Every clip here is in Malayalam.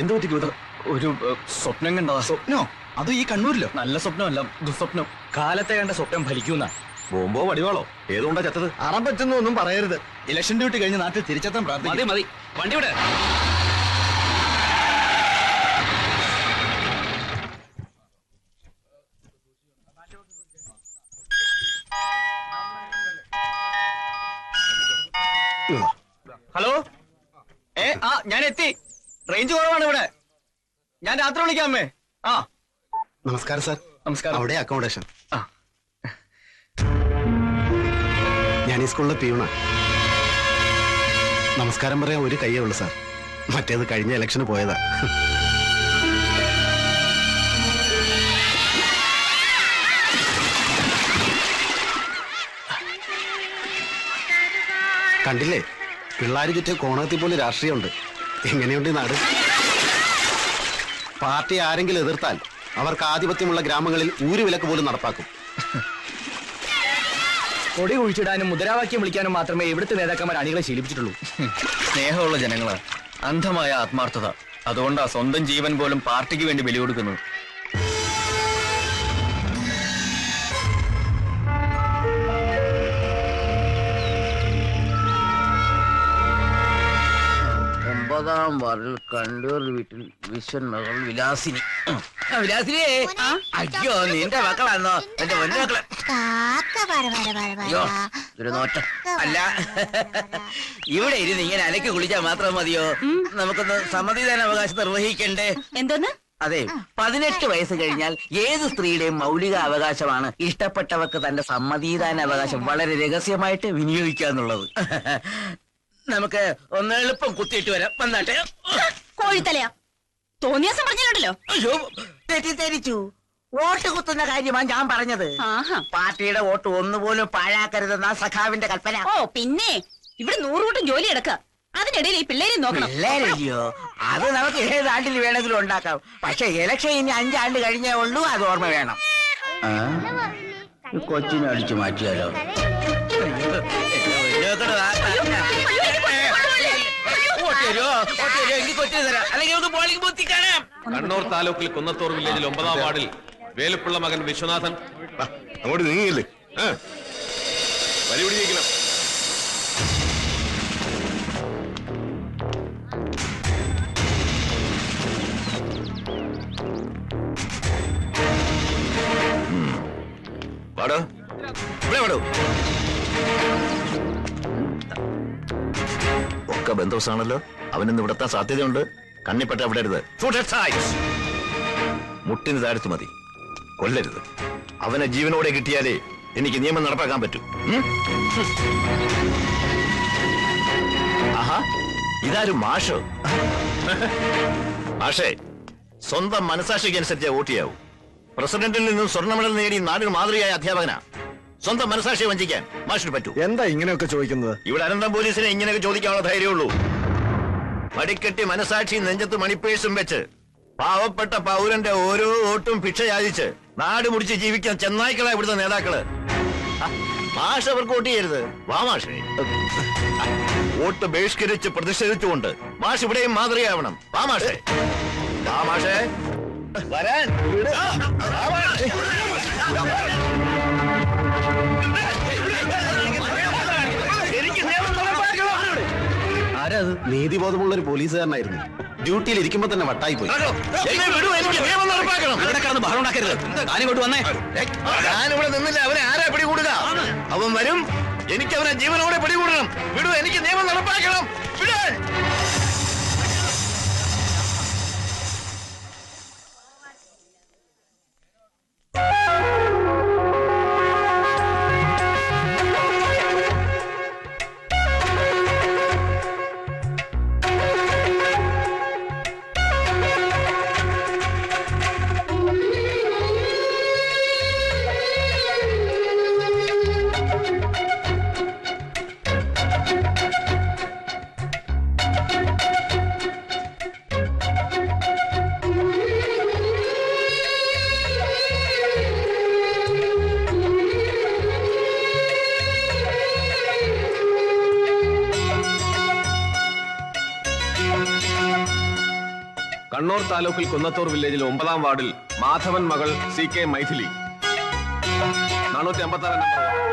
എന്താ പറ്റി ഗൗതം ഒരു സ്വപ്നം കണ്ടതാ. സ്വപ്നോ? അത് ഈ കണ്ണൂരിലോ? നല്ല സ്വപ്നമല്ല ദുസ്വപ്നം. കാലത്തെ കണ്ട സ്വപ്നം ഫലിക്കുന്ന. ബോംബോ വടിവാളോ? ഏതുകൊണ്ടാ ചത്തത്? അറം പറ്റുന്നൊന്നും പറയരുത്. ഇലക്ഷൻ ഡ്യൂട്ടി കഴിഞ്ഞ് നാട്ടിൽ തിരിച്ചെത്താൻ മതി പ്രാർത്ഥിക്കും. മതി വണ്ടി വിടെ. ഹലോ? ഏ ആ ഞാൻ എത്തി റേഞ്ച് കുറവാണ് ഞാൻ രാത്രി വിളിക്കാം അമ്മേ. ആ. നമസ്കാരം സാർ. നമസ്കാരം. അവിടെ അക്കോമഡേഷൻ. ആ. ഞാൻ ഈ സ്കൂളിലെ പിയൂണ. നമസ്കാരം പറയാൻ ഒരു കയ്യേ ഉള്ളൂ സാർ. മറ്റേത് കഴിഞ്ഞ ഇലക്ഷന് പോയതാ. കണ്ടില്ലേ? പിള്ളേര് ചുറ്റിയ കോണകത്തിൽ പോലും രാഷ്ട്രീയമുണ്ട്. എങ്ങനെയുണ്ട് നാട്? പാർട്ടി ആരെങ്കിലും എതിർത്താൽ അവർക്ക് ആധിപത്യമുള്ള ഗ്രാമങ്ങളിൽ ഊരുവിലക്ക് പോലും നടപ്പാക്കും. കൊടി കുഴിച്ചിടാനും മുദ്രാവാക്യം വിളിക്കാനും മാത്രമേ ഇവിടുത്തെ നേതാക്കന്മാർ അണികളെ ശീലിപ്പിച്ചിട്ടുള്ളൂ. സ്നേഹമുള്ള ജനങ്ങളാണ് അന്ധമായ ആത്മാർത്ഥത. അതുകൊണ്ടാ സ്വന്തം ജീവൻ പോലും പാർട്ടിക്ക് വേണ്ടി ബലി കൊടുക്കുന്നത് ഒമ്പതാം വാർഡിൽ കണ്ടൂർ വീട്ടിൽ വിശ്വൻ മകൾ വിലാസിനി. ആ, വിലാസിനിയേ അയ്യോ നിന്റെ മക്കളാന്നോ എന്റെ പൊന്നു മക്കളെ കാക്ക പറ പറ പറ പറ. അയ്യോ ഒരു നോട്ടം. അല്ല. ഇവിടെ ഇരുന്ന് ഇങ്ങനെ അലക്കി കുളിച്ചാൽ മാത്രം മതിയോ? നമുക്കൊന്ന് സമ്മതിദാന അവകാശം നിർവഹിക്കണ്ടേ? എന്തോന്ന്? അതെ പതിനെട്ട് വയസ്സ് കഴിഞ്ഞാൽ ഏത് സ്ത്രീയുടെയും മൗലിക അവകാശമാണ് ഇഷ്ടപ്പെട്ടവർക്ക് തന്റെ സമ്മതിദാന അവകാശം. വളരെ രഹസ്യമായിട്ട് വിനിയോഗിക്കാന്നുള്ളത്. നമുക്ക് ഒന്ന് എളുപ്പം കുത്തിയിട്ട് വരാം. വന്നാട്ടെ. കോഴിത്തലയാ. തോന്നിയാസം പറഞ്ഞിട്ടുണ്ടല്ലോ. അയ്യോ. തെറ്റിദ്ധരിച്ചു വോട്ട് കുത്തുന്ന കാര്യമാണ് ഞാൻ പറഞ്ഞത്. ആഹാ. പാർട്ടിയുടെ വോട്ട് ഒന്നുപോലും പാഴാക്കരുതെന്ന സഖാവിന്റെ കൽപ്പന. ഓ പിന്നെ ഇവിടെ നൂറുകൂട്ടം ജോലി എടുക്ക അതിനിടയിൽ ഈ പിള്ളേരെ നോക്കണം. അത് നമുക്ക് ഏത് ആണ്ടിൽ വേണമെങ്കിലും ഉണ്ടാക്കാം. പക്ഷെ ഇലക്ഷൻ ഇനി അഞ്ചാണ്ട് കഴിഞ്ഞേ ഉള്ളൂ. അത് ഓർമ്മ വേണം. കൊച്ചിനെ അടിച്ചു മാറ്റിയാലോ? കണ്ണൂർ താലൂക്കിൽ കുന്നത്തൂർ വില്ലേജിൽ ഒമ്പതാം വാർഡിൽ വേലുപ്പിള്ള മകൻ വിശ്വനാഥൻ. അങ്ങോട്ട് നീങ്ങിയില്ലേ? പരിപാടി ജയിക്കണം വാടോ ഇവിടെ വാടോ ഒക്കെ ബന്ധുസാണല്ലോ? അവനിന്ന് ഇവിടെത്താൻ സാധ്യതയുണ്ട്. കണ്ണിപ്പറ്റ വിടരുത്. മുട്ടിന് താഴ്ത്തു മതി. കൊല്ലരുത്. അവനെ ജീവനോടെ കിട്ടിയാലേ എനിക്ക് നിയമം നടപ്പാക്കാൻ പറ്റൂ. ആഹാ ഇതാരും മാഷോ? മാഷേ സ്വന്തം മനസാക്ഷിക്ക് അനുസരിച്ച് വോട്ട് ചെയ്യാവൂ. പ്രസിഡന്റിൽ നിന്നും സ്വർണ മെഡൽ നേടി നാടിന് മാതൃകയായ അധ്യാപകനാ. സ്വന്തം മനസാക്ഷിയെ വഞ്ചിക്കാൻ മാഷിന് പറ്റൂ. എന്താ ഇങ്ങനെയൊക്കെ ചോദിക്കുന്നത്? ഇവിടെ അനന്തം പോലീസിനെ ഇങ്ങനെയൊക്കെ ചോദിക്കാനുള്ള ധൈര്യമുള്ളൂ മടിക്കെട്ടി മനസാക്ഷി നെഞ്ചത്ത് മണിപ്പേഴ്സും വെച്ച് പാവപ്പെട്ട പൗരന്റെ ഓരോ വോട്ടും ഭിക്ഷ യാചിച്ച് നാട് മുടിച്ച് ജീവിക്കാൻ ചെന്നായ്ക്കളാ ഇവിടുത്തെ നേതാക്കൾ. മാഷ് അവർക്ക് വോട്ട് ചെയ്യരുത്. വാ മാഷേ. വോട്ട് ബഹിഷ്കരിച്ച് പ്രതിഷേധിച്ചുകൊണ്ട് മാഷ് ഇവിടെയും മാതൃകയാവണം. വാ മാഷേ. വാ മാഷേ. വരാൻ. ആരാ അത്? നീതിബോധമുള്ള ഒരു പോലീസുകാരനായിരുന്നു. ഡ്യൂട്ടിയിൽ ഇരിക്കുമ്പോ തന്നെ വട്ടായി പോയി. വിടൂ ഇവിടെ കിടന്ന് ബഹളം ഉണ്ടാക്കരുത്. വന്നേ. ഞാനിവിടെ നിന്നില്ല അവനെ ആരാ പിടികൂടുക? അവൻ വരും എനിക്ക് അവനെ ജീവനോടെ പിടികൂടണം. വിടൂ എനിക്ക് നിയമം നടപ്പാക്കണം. വിടാൻ കണ്ണൂർ താലൂക്കിൽ കുന്നത്തൂർ വില്ലേജിൽ ഒമ്പതാം വാർഡിൽ മാധവൻ മകൾ സി കെ മൈഥിലി. നാനൂറ്റി അമ്പത്തി ആറ് നമ്പർ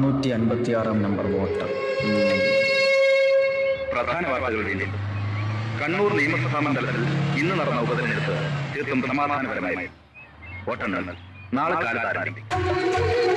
നാനൂറ്റി അൻപത്തിയാറാം നമ്പർ വോട്ട്. പ്രധാന വാർത്തകളുടെ കണ്ണൂർ നിയമസഭാ മണ്ഡലത്തിൽ ഇന്ന് നടന്ന ഉപതെരഞ്ഞെടുപ്പ് തീർത്തും സമാധാനപരമായി. വോട്ടെണ്ണൽ നാളെ കാലത്ത് ആരംഭിക്കും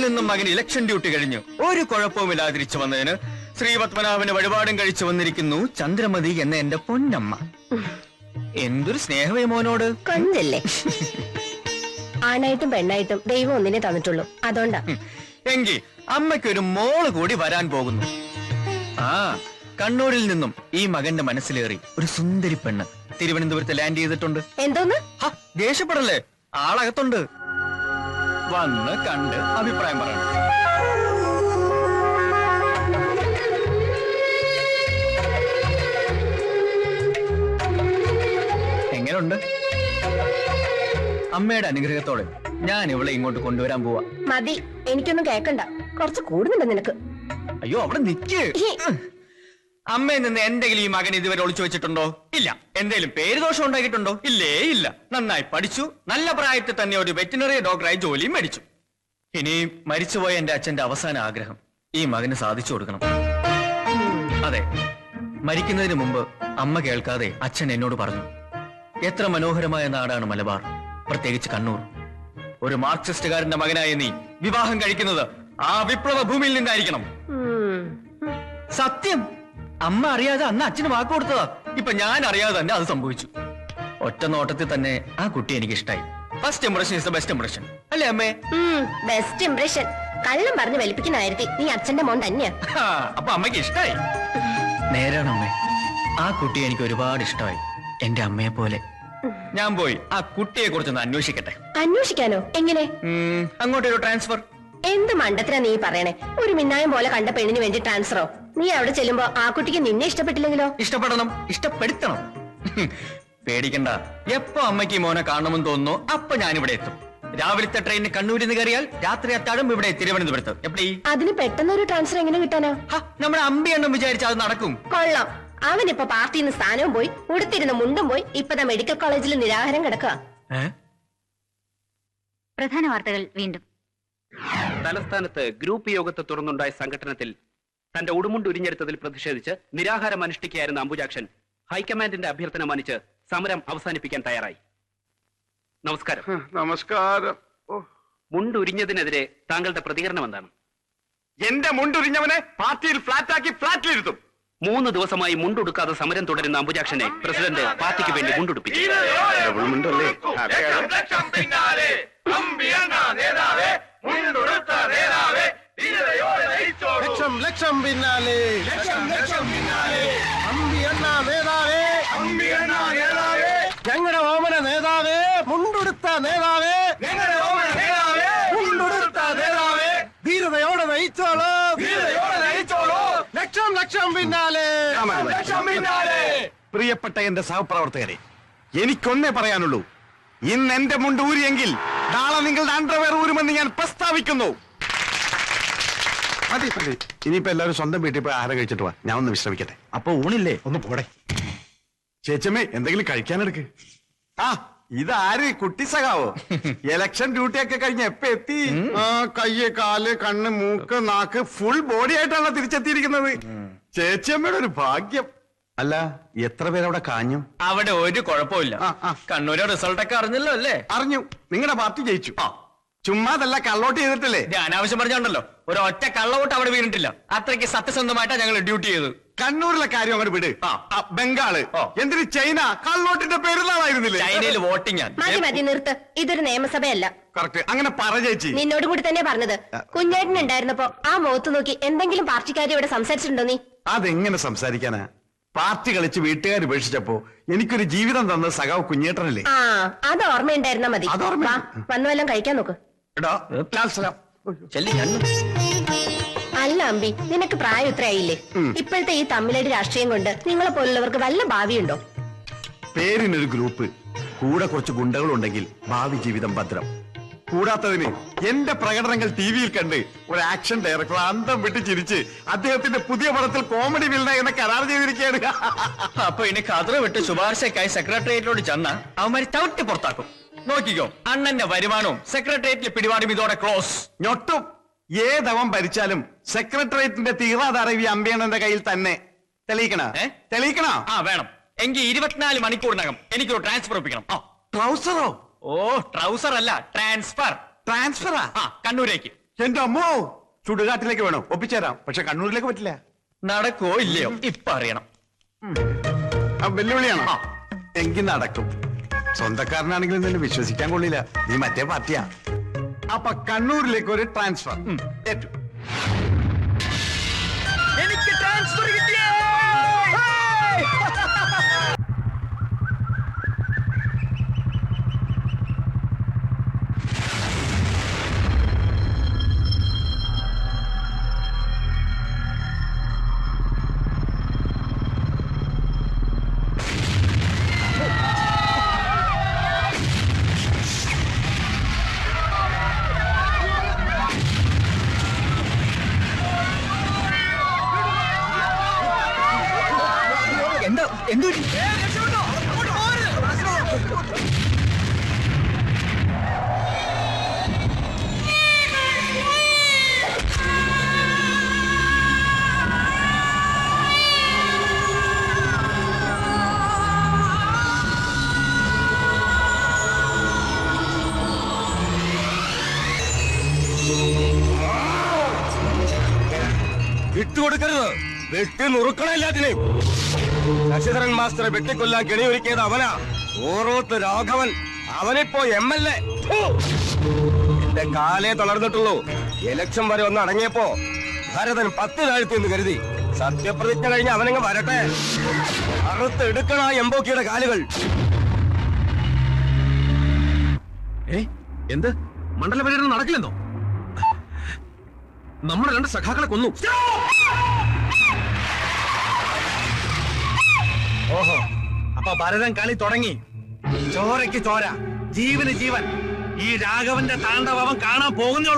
നിന്നും മകൻ ഇലക്ഷൻ ഡ്യൂട്ടി കഴിഞ്ഞു. ഒരു കുഴപ്പവുമില്ലാതെ തിരിച്ചു വന്നതിന് ശ്രീപത്മനാഭന് വഴിപാടും കഴിച്ചു വന്നിരിക്കുന്നു ചന്ദ്രമതി എന്ന എന്റെ പൊന്നമ്മ. എന്തൊരു സ്നേഹമേ മോനോട്. കണ്ടല്ലേ? ആണായിട്ടും പെണ്ണായിട്ടും ദൈവം ഒന്നിനെ തന്നിട്ടുള്ളൂ. അതുകൊണ്ടാ. എങ്കിൽ അമ്മയ്ക്കൊരു മോൾ കൂടി വരാൻ പോകുന്നു. ആ കണ്ണൂരിൽ നിന്നും ഈ മകന്റെ മനസ്സിലേറി ഒരു സുന്ദരി പെണ്ണ് തിരുവനന്തപുരത്ത് ലാൻഡ് ചെയ്തിട്ടുണ്ട്. എന്തോന്ന്? ദേഷ്യപ്പെടല്ലേ? ആളകത്തുണ്ട്. വന്ന് കണ്ട് അഭിപ്രായം പറയണം. എങ്ങനെയുണ്ട് അമ്മയുടെ അനുഗ്രഹത്തോടെ ഞാൻ ഇവളെ ഇങ്ങോട്ട് കൊണ്ടുവരാൻ പോവാ. മതി എനിക്കൊന്നും കേക്കണ്ട. കുറച്ച് കൂടുന്നുണ്ട് നിനക്ക്. അയ്യോ അവിടെ നിക്ക്. അമ്മയിൽ നിന്ന് എന്തെങ്കിലും ഈ മകൻ ഇതുവരെ ഒളിച്ചു വെച്ചിട്ടുണ്ടോ? ഇല്ല. എന്തെങ്കിലും പേര് ദോഷം ഉണ്ടാക്കിയിട്ടുണ്ടോ? ഇല്ലേ ഇല്ല. നന്നായി പഠിച്ചു. നല്ല പ്രായത്തിൽ തന്നെ ഒരു വെറ്റിനറി ഡോക്ടറായി ജോലിയും മേടിച്ചു. ഇനി മരിച്ചുപോയ എന്റെ അച്ഛന്റെ അവസാന ആഗ്രഹം ഈ മകന് സാധിച്ചു കൊടുക്കണം. അതെ. മരിക്കുന്നതിന് മുമ്പ് അമ്മ കേൾക്കാതെ അച്ഛൻ എന്നോട് പറഞ്ഞു എത്ര മനോഹരമായ നാടാണ് മലബാർ. പ്രത്യേകിച്ച് കണ്ണൂർ. ഒരു മാർക്സിസ്റ്റുകാരന്റെ മകനായ നീ വിവാഹം കഴിക്കുന്നത് ആ വിപ്ലവ ഭൂമിയിൽ നിന്നായിരിക്കണം. സത്യം. അമ്മ അറിയാതെ അന്ന് അച്ഛന് വാക്ക് കൊടുത്തതാ. ഇപ്പൊ ഞാൻ അറിയാതെ തന്നെ അത് സംഭവിച്ചു. ഒറ്റ നോട്ടത്തിൽ തന്നെ ആ കുട്ടി എനിക്ക് ഇഷ്ടായി first impression is the best impression അല്ലേ അമ്മേ? ബെസ്റ്റ് ഇംപ്രഷൻ കള്ളം പറഞ്ഞു വലിപ്പിക്കുന്ന കാര്യത്തിൽ നീ അച്ഛന്റെ മോൻ തന്നെയാ. അപ്പൊ അമ്മയ്ക്ക് ഇഷ്ടായി. നേരാണ് അമ്മേ. ആ കുട്ടി എനിക്ക് ഒരുപാട് ഇഷ്ടമായി. എന്റെ അമ്മയെ പോലെ. ഞാൻ പോയി ആ കുട്ടിയെ കുറിച്ചൊന്ന് അന്വേഷിക്കട്ടെ. അന്വേഷിക്കാനോ? എങ്ങനെ? അങ്ങോട്ടൊരു ട്രാൻസ്ഫർ എന്ത് മണ്ടത്തിനാ നീ പറയണേ? ഒരു മിന്നായം പോലെ കണ്ട പെണ്ണിന് വേണ്ടി ട്രാൻസ്ഫറോ നീ അവിടെ ചെല്ലുമ്പോ ആ കുട്ടിക്ക് നിന്നെ ഇഷ്ടപ്പെട്ടില്ലെങ്കിലോ? ഇഷ്ടപ്പെടണം. ഇഷ്ടപ്പെടുത്തണം. പേടിക്കണ്ട. എപ്പോ അമ്മയ്ക്ക് മോനെ കാണണമെന്ന് തോന്നുന്നു അപ്പൊ ഞാനിവിടെ എത്തും. രാവിലത്തെ ട്രെയിനിന് കണ്ണൂരിൽ നിന്ന് കയറിയാൽ രാത്രി അത്താഴം ഇവിടെ തിരുവനന്തപുരത്ത്. എപ്പടി അതിന് പെട്ടെന്ന് ഒരു ട്രാൻസ്ഫർ എങ്ങനെ കിട്ടാനോ? ഹ, നമ്മുടെ അമ്പിയെണ്ണം വിചാരിച്ചാൽ അത് നടക്കും. കൊള്ളാം. അവനിപ്പോ പാർട്ടിയിൽ നിന്ന് സ്ഥാനവും പോയി ഉടുത്തിരുന്ന മുണ്ടും പോയി ഇപ്പതാ മെഡിക്കൽ കോളേജിൽ നിരാഹാരം കിടക്കുക ഏ? പ്രധാന വാർത്തകൾ വീണ്ടും. തലസ്ഥാനത്ത് ഗ്രൂപ്പ് യോഗത്തെ തുടർന്നുണ്ടായ സംഘടനത്തിൽ തന്റെ ഉടുമുണ്ട് ഉരിഞ്ഞെടുത്തതിൽ പ്രതിഷേധിച്ച് നിരാഹാരം അനുഷ്ഠിക്കുകയായിരുന്ന അംബുജാക്ഷൻ ഹൈക്കമാൻഡിന്റെ അഭ്യർത്ഥന മാനിച്ച് സമരം അവസാനിപ്പിക്കാൻ തയ്യാറായി. നമസ്കാരം. നമസ്കാരം. ഓ. മുണ്ട് ഉരിഞ്ഞതിനെതിരെ താങ്കളുടെ പ്രതികരണം എന്താണ്? എന്റെ മുണ്ടുരിഞ്ഞവനെ പാർട്ടിയിൽ ഫ്ലാറ്റാക്കി ഫ്ലാറ്റിലിരുത്തും. മൂന്ന് ദിവസമായി മുണ്ടുടുക്കാതെ സമരം തുടരുന്ന അംബുജാക്ഷനെ പ്രസിഡന്റ് പാർട്ടിക്ക് വേണ്ടി മുണ്ടുടുപ്പിച്ചു. ഡബിൾ മുണ്ടല്ലേ ലക്ഷം അതെ. ലക്ഷം ലക്ഷം പിന്നാലെ. അമ്പി അണ്ണ നേതാവേ. ഞങ്ങളുടെ ഓമന നേതാവേ. മുണ്ടുടുത്ത നേതാവേ. മുണ്ടുടുത്ത നേതാവേ. ധീരതയോടെ നയിച്ചോളൂ. ലക്ഷം ലക്ഷം പിന്നാലെ. പ്രിയപ്പെട്ട എന്റെ സഹപ്രവർത്തകരെ എനിക്കൊന്നേ പറയാനുള്ളൂ. ഇന്ന് എന്റെ മുണ്ട് ഊരിയെങ്കിൽ നാളെ നിങ്ങളുടെ അണ്ടർവെയർ ഊരുമെന്ന് ഞാൻ പ്രസ്താവിക്കുന്നു. മതി മതി. ഇനിയിപ്പോ എല്ലാവരും സ്വന്തം വീട്ടിൽ പോയി ആഹാരം കഴിച്ചിട്ട് വാ. ഞാൻ ഒന്ന് വിശ്രമിക്കട്ടെ. അപ്പൊ ഊണില്ലേ? ഒന്ന് പോടെ. ചേച്ചമ്മേ എന്തെങ്കിലും കഴിക്കാനെടുക്ക് ആ ഇതാര്? കുട്ടി സഖാവോ? ഇലക്ഷൻ ഡ്യൂട്ടി ഒക്കെ കഴിഞ്ഞ് എപ്പോ എത്തി? ആ കയ്യ് കാൽ കണ്ണ് മൂക്ക് നാക്ക് ഫുൾ ബോഡി ആയിട്ടാണ് തിരിച്ചെത്തിയിരിക്കുന്നത്. ചേച്ചിയമ്മയുടെ ഒരു ഭാഗ്യം. അല്ല എത്ര പേരവിടെ കാഞ്ഞു? അവിടെ ഒരു കുഴപ്പമില്ല ആ, ആ. കണ്ണൂരെ റിസൾട്ട് ഒക്കെ അറിഞ്ഞല്ലോ അല്ലേ? അറിഞ്ഞു. നിങ്ങളുടെ പാർട്ടി ജയിച്ചു. ചുമ്മാതല്ല കള്ളോട്ട് ചെയ്തിട്ടില്ലേ? ഇത് അനാവശ്യം പറഞ്ഞോണ്ടല്ലോ. ഒരു ഒറ്റ കള്ളവോട്ട് അവിടെ വീണിട്ടില്ല. അത്രയ്ക്ക് സത്യസന്ധമായിട്ടാ ഞങ്ങൾ ഡ്യൂട്ടി ചെയ്തത്. കണ്ണൂരിലെ കാര്യം അങ്ങോട്ട് വിട്. ആ. ആ, ബംഗാൾ. ഓ. എന്തിന് ചൈന കള്ളോട്ടിന്റെ പെരുന്നാളായിരുന്നില്ലേ? ചൈനയിൽ വോട്ടിംഗ് മതി മതി നിർത്ത്. ഇതൊരു നിയമസഭയല്ല. കറക്റ്റ്. അങ്ങനെ പറ ചേച്ചി. നിന്നോട് കൂടി തന്നെ പറഞ്ഞത്. കുഞ്ഞേട്ടൻ ഉണ്ടായിരുന്നപ്പോ ആ മുഖത്ത് നോക്കി എന്തെങ്കിലും പാർട്ടിക്കാരി ഇവിടെ സംസാരിച്ചിട്ടുണ്ടോ നീ? അതെങ്ങനെ സംസാരിക്കാനാ? പാർട്ടി കളിച്ച് വീട്ടുകാർ ഉപേക്ഷിച്ചപ്പോ എനിക്കൊരു ജീവിതം തന്ന സഖാവ് കുഞ്ഞേട്ടനല്ലേ? ആ അത് ഓർമ്മയുണ്ടായിരുന്നാ മതി. അത് ഓർമ്മയുണ്ട്. വാ വന്നു വല്ലതും കഴിക്കാൻ നോക്ക്. എടാ ലാൽ സലാം. ചെല്ലി ഞാൻ. അല്ല അമ്പി നിനക്ക് പ്രായം ഇത്രയായില്ലേ? ഇപ്പോഴത്തെ ഈ തമ്മിലടി രാഷ്ട്രീയം കൊണ്ട് നിങ്ങളെ പോലുള്ളവർക്ക് വല്ല ഭാവിയുണ്ടോ? പേരിനൊരു ഗ്രൂപ്പ് കൂടെ കുറച്ച് ഗുണ്ടകളുണ്ടെങ്കിൽ ഭാവി ജീവിതം ഭദ്രം. കൂടാത്തതിന് എന്റെ പ്രകടനങ്ങൾ ടി വിയിൽ കണ്ട് ഒരു ആക്ഷൻ ഡയറക്ടർ അന്തം വിട്ട് ചിരിച്ച് അദ്ദേഹത്തിന്റെ പുതിയ പടത്തിൽ കോമഡി വില്ല എന്ന കരാർ ചെയ്തിരിക്കുകയാണ്. അപ്പൊ ഇനി കതറ് വിട്ട് ശുപാർശക്കായി സെക്രട്ടേറിയറ്റിലോട് ചെന്ന അവന്മാര് ചവിട്ടി പുറത്താക്കും. നോക്കിക്കോ. അണ്ണന്റെ വരുമാനവും സെക്രട്ടേറിയറ്റിലെ പിടിപാടും ഇതോടെ ക്ലോസ് ഞൊട്ടും. ഏതവം ഭരിച്ചാലും സെക്രട്ടേറിയറ്റിന്റെ ഈ അമ്പയണ്ണന്റെ കയ്യിൽ തന്നെ. തെളിയിക്കണ? തെളിയിക്കണ? ആ വേണം. എങ്കിൽ ഇരുപത്തിനാല് മണിക്കൂറിനകം എനിക്കൊരു ട്രാൻസ്ഫർ ഒപ്പിക്കണം. ട്രൗസറോ ഓ? ട്രൗസർ അല്ല ട്രാൻസ്ഫർ ട്രാൻസ്ഫറാ ആ? കണ്ണൂരേക്ക്. എന്റെ അമ്മോ? ചുടുകാട്ടിലേക്ക് വേണം. ഒപ്പിച്ചേരാം. പക്ഷെ കണ്ണൂരിലേക്ക് പറ്റില്ല. നടക്കോ ഇല്ലയോ? ഇപ്പൊ അറിയണം. വെല്ലുവിളിയാണോ. എങ്കിൽ നടക്കും. സ്വന്തക്കാരനാണെങ്കിലും നിന്നെ വിശ്വസിക്കാൻ കൊള്ളില്ല. നീ മറ്റേ പാർട്ടിയാ. അപ്പൊ കണ്ണൂരിലേക്ക് ഒരു ട്രാൻസ്ഫർ ഏറ്റു. എന്താ വിട്ടുകൊടുക്കരുത്. വെട്ടി നുറുക്കണ എല്ലാത്തിനെയും. ശശിധരൻ മാസ്റ്ററെ വെട്ടിക്കൊല്ലാൻ കെണിയൊരുക്കിയത് അവനാ. ഓറോത്ത് രാഘവൻ. അവനിപ്പോ എം എൽ എ എന്റെ കാലേ തളർന്നിട്ടുള്ളൂ. ഇലക്ഷൻ വരെ ഒന്ന് അടങ്ങിയപ്പോ ഭരതൻ പത്ത് താഴ്ത്തി എന്ന് കരുതി. സത്യപ്രതിജ്ഞ കഴിഞ്ഞ് അവനങ്ങ് വരട്ടെ. അറുത്തെടുക്കണ എംബോക്കിയുടെ കാലുകൾ. ഏ എന്ത്? മണ്ഡല പര്യടനം നടക്കില്ലെന്നോ? നമ്മുടെ രണ്ട് സഖാക്കളെ കൊന്നു. ഓഹോ. അപ്പൊ ഭരതൻ കളി തുടങ്ങി. ചോരയ്ക്ക് ചോര. ജീവന് ജീവൻ. ഈ രാഘവന്റെ താണ്ഡവം കാണാൻ പോകുന്നേ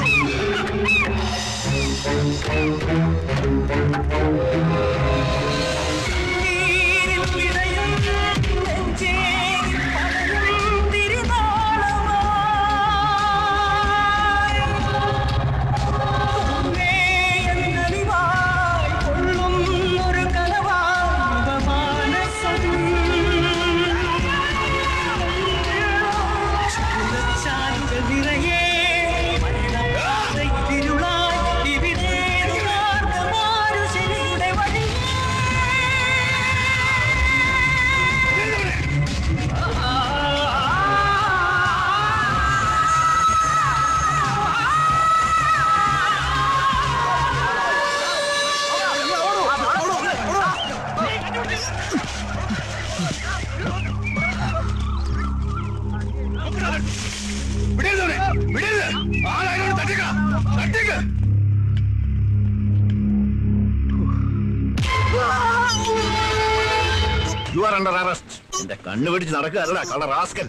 എന്റെ കണ്ണു പിടിച്ച് നടക്കുകയല്ല കളർ റാസ്കൽ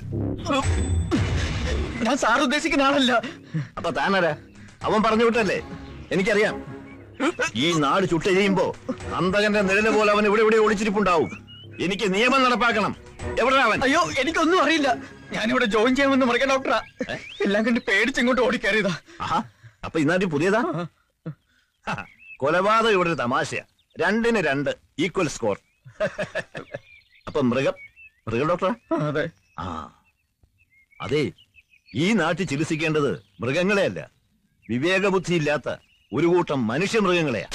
ഞാൻ സാർ ഉദ്ദേശിക്കുന്ന ആളല്ല. അപ്പൊ താനരാ? അവൻ പറഞ്ഞു വിട്ടല്ലേ? എനിക്കറിയാം. ഈ നാട് ചുട്ടെരിയുമ്പോ അന്തകന്റെ നിഴൽ പോലെ അവൻ ഇവിടെ ഇവിടെ ഒളിച്ചിരിപ്പുണ്ടാവും. എനിക്ക് നിയമം നടപ്പാക്കണം. എവിടെ അവൻ? അയ്യോ എനിക്കൊന്നും അറിയില്ല. ഞാനിവിടെ ജോയിൻ ചെയ്യാമെന്ന് മൃഗ ഡോക്ടറാ. എല്ലാം കണ്ട് പേടിച്ചിങ്ങോട്ട് ഓടിക്കയറിയതാ. ആഹാ അപ്പൊ ഇന്നാട്ടി പുതിയതാ? കൊലപാതകം ഇവിടെ ഒരു തമാശയാ. രണ്ടിന് രണ്ട് ഈക്വൽ സ്കോർ അപ്പൊ മൃഗം മൃഗ ഡോക്ടറാ? അതെ. ആ. അതെ ഈ നാട്ടിൽ ചികിത്സിക്കേണ്ടത് മൃഗങ്ങളെയല്ല. വിവേകബുദ്ധി ഇല്ലാത്ത ഒരു കൂട്ടം മനുഷ്യ മൃഗങ്ങളെയാ